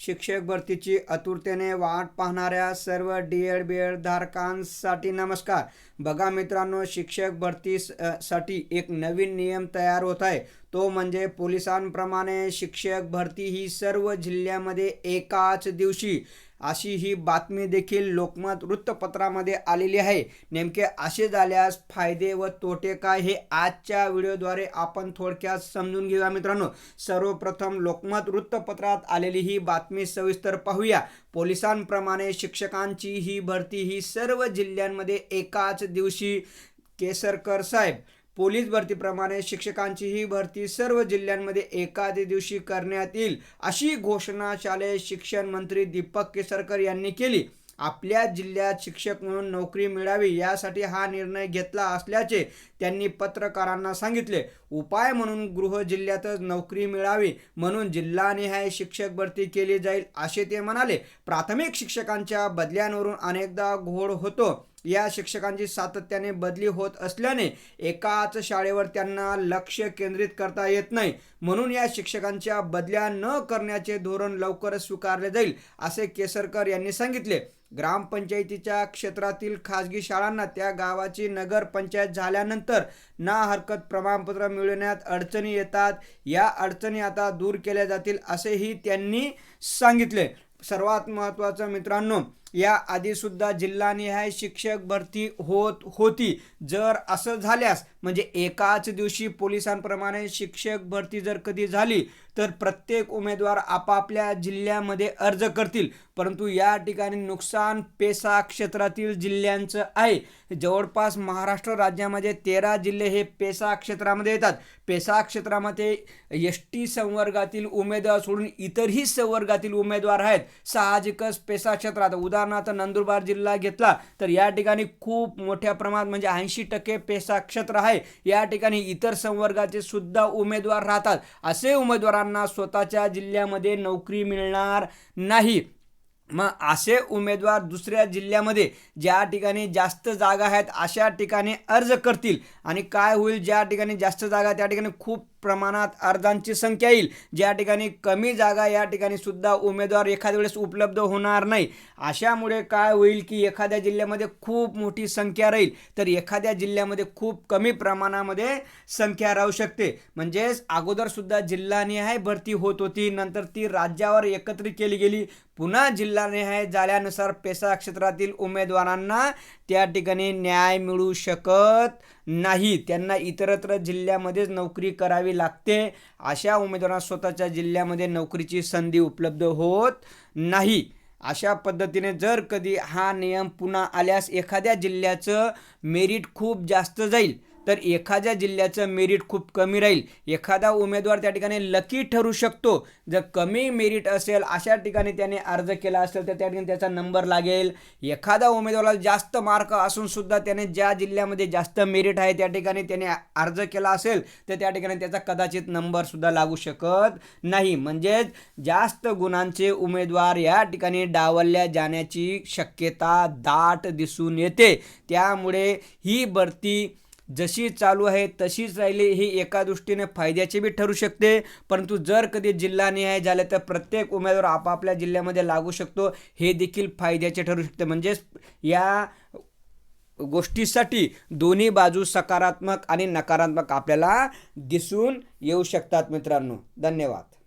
शिक्षक भरतीची आतुरतेने वाट पाहणाऱ्या सर्व डी एड बी एड धारकांसाठी नमस्कार. बघा मित्रांनो शिक्षक भरती स- साठी एक नवीन नियम तयार होत आहे. तो म्हणजे पोलिसांप्रमाणे शिक्षक भरती ही सर्व जिल्ह्यामध्ये एकाच दिवशी अशी ही बातमी देखील लोकमत वृत्तपत्रामध्ये आलेली आहे. नेमके असे झाल्यास फायदे व तोटे काय हे आजच्या व्हिडिओद्वारे आपण थोडक्यात समजून घेऊया मित्रांनो. सर्वप्रथम लोकमत वृत्तपत्रात आलेली ही बातमी सविस्तर पाहूया. पोलिसांप्रमाणे शिक्षकांची ही भरती ही सर्व जिल्ह्यांमध्ये एकाच दिवशी केसरकर साहेब. पोलीस भरतीप्रमाणे शिक्षकांची ही भरती सर्व जिल्ह्यांमध्ये एकादे दिवशी करण्यात येईल अशी घोषणा शालेय शिक्षण मंत्री दीपक केसरकर यांनी केली. आपल्या जिल्ह्यात शिक्षक म्हणून नोकरी मिळावी यासाठी हा निर्णय घेतला असल्याचे त्यांनी पत्रकारांना सांगितले. उपाय म्हणून गृह जिल्ह्यातच नोकरी मिळावी म्हणून जिल्हानिहाय शिक्षक भरती केली जाईल असे ते म्हणाले. प्राथमिक शिक्षकांच्या बदल्यांवरून अनेकदा घोळ होतो. या शिक्षकांची सातत्याने बदली होत असल्याने एकाच शाळेवर त्यांना लक्ष केंद्रित करता येत नाही. म्हणून या शिक्षकांच्या बदल्या न करण्याचे धोरण लवकरच स्वीकारले जाईल असे केसरकर यांनी सांगितले. ग्रामपंचायतीच्या क्षेत्रातील खाजगी शाळांना त्या गावाची नगरपंचायत झाल्यानंतर ना हरकत प्रमाणपत्र मिळवण्यात अडचणी येतात या अडचणी आता दूर केल्या जातील असेही त्यांनी सांगितले. सर्वात महत्त्वाचं मित्रांनो या आधी सुद्धा जिल्हानिहाय शिक्षक भरती होत होती. जर असं झाल्यास म्हणजे एकाच दिवशी पोलिसांप्रमाणे शिक्षक भरती जर कधी झाली तर प्रत्येक उमेदवार आपापल्या जिल्ह्यामध्ये अर्ज करतील. परंतु या ठिकाणी नुकसान पेसा क्षेत्रातील जिल्ह्यांचं आहे. जवळपास महाराष्ट्र राज्यामध्ये तेरा जिल्हे हे पेसा क्षेत्रामध्ये येतात. पेसा क्षेत्रामध्ये एस टी संवर्गातील उमेदवार सोडून इतरही संवर्गातील उमेदवार आहेत. साहजिकच पेसा क्षेत्रात उदाहरणार्थ नंदुरबार जिल्हा घेतला तर या ठिकाणी खूप मोठ्या प्रमाणात म्हणजे ऐंशी टक्के पेसा क्षेत्र आहे. या ठिकाणी इतर संवर्गाचे सुद्धा उमेदवार राहतात. असे उमेदवारांना स्वतःच्या जिल्ह्यामध्ये नोकरी मिळणार नाही. मग असे उमेदवार दुसऱ्या जिल्ह्यामध्ये ज्या ठिकाणी जास्त जागा आहेत अशा ठिकाणी अर्ज करतील. आणि काय होईल ज्या ठिकाणी जास्त जागा त्या ठिकाणी खूप प्रमाणात अर्जांची संख्या येईल. ज्या ठिकाणी कमी जागा या ठिकाणी सुद्धा उमेदवार एखाद्या वेळेस उपलब्ध होणार नाही. अशामुळे काय होईल की एखाद्या जिल्ह्यामध्ये खूप मोठी संख्या राहील तर एखाद्या जिल्ह्यामध्ये खूप कमी प्रमाणामध्ये संख्या राहू शकते. म्हणजेच अगोदर सुद्धा जिल्हानिहाय भरती होत होती नंतर ती राज्यावर एकत्रित केली गेली. पुन्हा जिल्हानिहाय झाल्यानुसार पेसा क्षेत्रातील उमेदवारांना त्या ठिकाणी न्याय मिळू शकत नाही. त्यांना इतरत्र जिल्ह्यामध्येच नोकरी करावी लागते. अशा उमेदवारांना स्वतःच्या जिल्ह्यामध्ये नोकरीची संधी उपलब्ध होत नाही. अशा पद्धतीने जर कधी हा नियम पुन्हा आल्यास एखाद्या जिल्ह्याचं मेरिट खूप जास्त जाईल. तर एखाद्या जिल्ह्याचं मेरिट खूप कमी राहील. एखादा उमेदवार त्या ठिकाणी लकी ठरू शकतो. जर कमी मेरिट असेल अशा ठिकाणी त्याने अर्ज केला असेल तर त्या ठिकाणी त्याचा नंबर लागेल. एखादा उमेदवाराला जास्त मार्क असून सुद्धा त्याने ज्या जिल्ह्यामध्ये जास्त मेरिट आहे त्या ठिकाणी त्याने अर्ज केला असेल तर त्या ठिकाणी त्याचा कदाचित नंबरसुद्धा लागू शकत नाही. म्हणजेच जास्त गुणांचे उमेदवार या ठिकाणी डावलल्या जाण्याची शक्यता दाट दिसून येते. त्यामुळे ही भरती जशी चालू आहे तशीच राहिली. ही एका दृष्टीने फायद्याची बी ठरू शकते. परंतु जर कधी जिल्हानिहाय झालं तर प्रत्येक उमेदवार आपापल्या जिल्ह्यामध्ये लागू शकतो. हे देखील फायद्याचे ठरू शकते. म्हणजेच या गोष्टीसाठी दोन्ही बाजू सकारात्मक आणि नकारात्मक आपल्याला दिसून येऊ शकतात मित्रांनो. धन्यवाद.